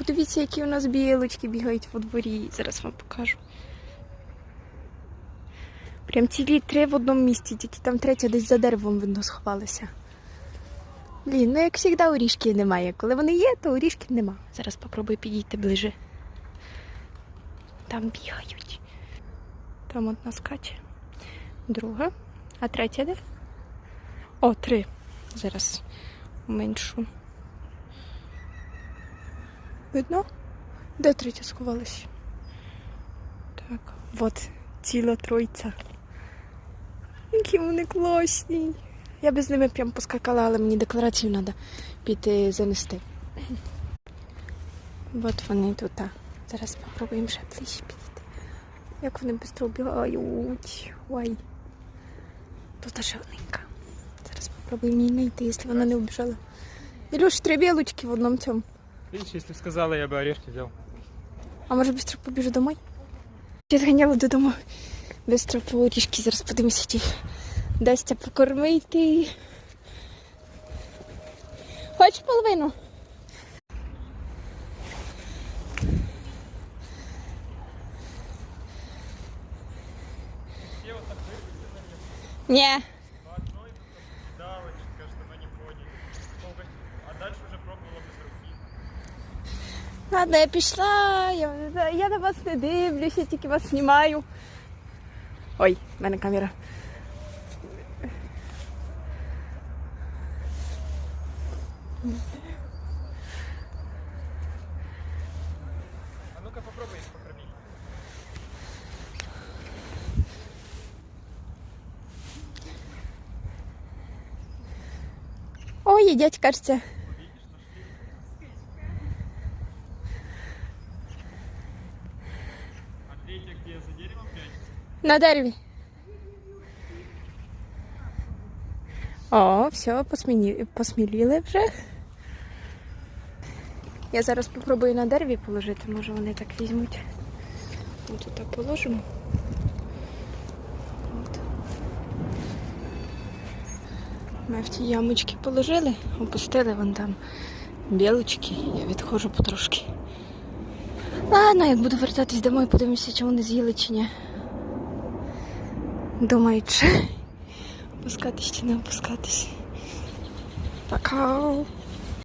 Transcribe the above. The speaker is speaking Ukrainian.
Подивіться, які у нас білочки бігають во дворі. Зараз вам покажу. Прям цілі три в одному місці, тільки там третя десь за деревом видно сховалася. Блін, ну як завжди орішків немає. Коли вони є, то орішків нема. Зараз попробую підійти ближе. Там бігають. Там одна скаче, друга, а третя де? О, три. Зараз меншу. Видно? Де третя сховалась? Так, от ціла тройця. Які вони класні. Я би з ними прям поскакала, але мені декларацію треба піти занести. От вони тут. Зараз спробуємо ще ближче підійти. Як вони швидко бігають. Ой. Тут ще одненька. Зараз спробуємо її знайти, якщо вона не убіжала. Ілюш, три білочки в одному цьому. Видишь, если бы сказала, я бы орешки взял. А може швидко побіжу домой? Я зганяла додому. Бистро по орішки, зараз подивимося, чи дасться покормити. Хочеш половину? Ні. Ладно, я пішла, я, я на вас не дивлюся, тільки вас знімаю. Ой, в мене камера. А ну-ка попробуй их покормить. Ой, їдять, кажеться. Третья где за деревом прячется? На дереві. О, все, посміні... посміліли вже. Я зараз спробую на дереві положити, може вони так візьмуть. Ми тут так положимо. От. Ми в ті ямочки положили, опустили вон там білочки. Я відходжу потрошки. Ладно, як буду вертатись домой, подивимося, чи вони з'їли чи ні. Думаю, чи опускатись чи не опускатись. Пока.